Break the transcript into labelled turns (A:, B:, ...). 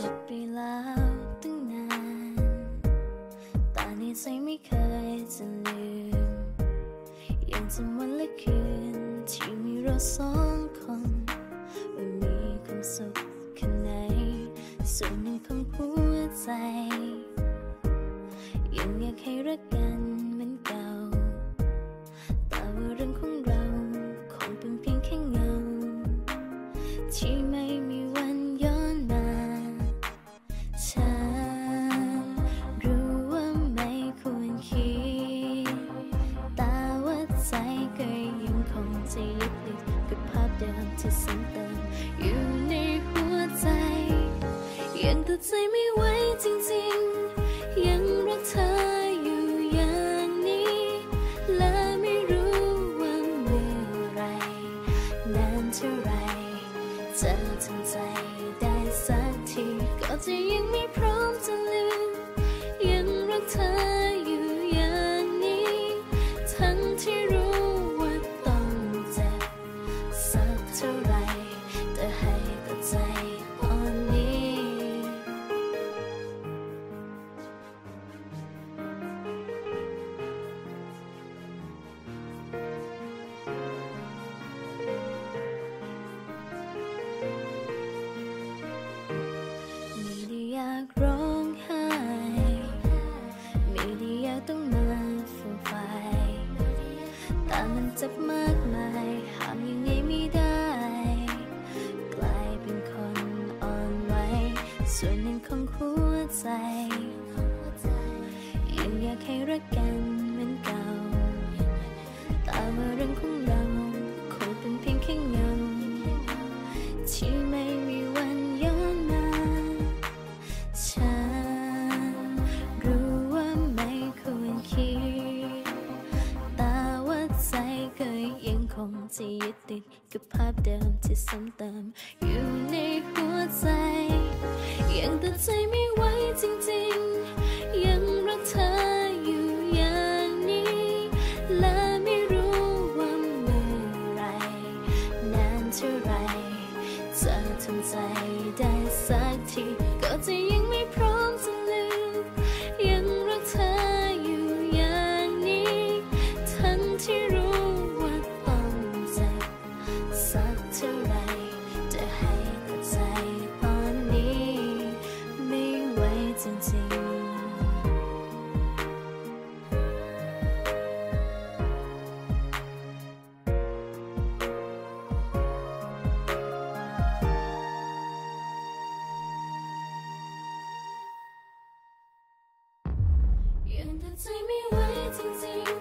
A: จบไปแล้วตั้งนานแต่ในใจไม่เคยจะลืม ยังจำวันและคืนที่มีเราสองคนว่ามีความสุขแค่ไหนส่วนหนึ่งของหัวใจ ยังอยากให้รักกันเหมือนเก่า แต่ว่าเรื่องของเราคงเป็นเพียงแค่เงาที่ไม่มี ที่ซ้ำเติมอยู่ในหัวใจยังตัดใจไม่ไหวจริงๆ ยังรักเธออยู่อย่างนี้ และไม่รู้ว่าเมื่อไหรนานเท่าไรจะทำใจได้สักทีก็จะยังไม่พร้อมจะลืมยังรักเธออยู่อย่างนี้ ทั้งที่ มันเจ็บมากมายห้ามยังไงไม่ได้ กลายเป็นคนอ่อนไหวส่วนหนึ่งของหัวใจยังอยากให้รักกันเหมือนเก่าแต่ว่าเรื่องของ งคงจะยึดติดกับภาพเดิมที่ซ้ำเติมอยู่ในหัวใจ ยังตัดใจไม่ไหวจริงๆ ยังรักเธออยู่อย่างนี้ และไม่รู้ว่าเมื่อไหรนานเท่าไหรจะทำใจได้สักที ก็จะยังไม่พร้อม สักเท่าไรจะให้ตัดใจตอนนี้ ไม่ไหวจริงๆยังตัดใจไม่ไหวจริงๆ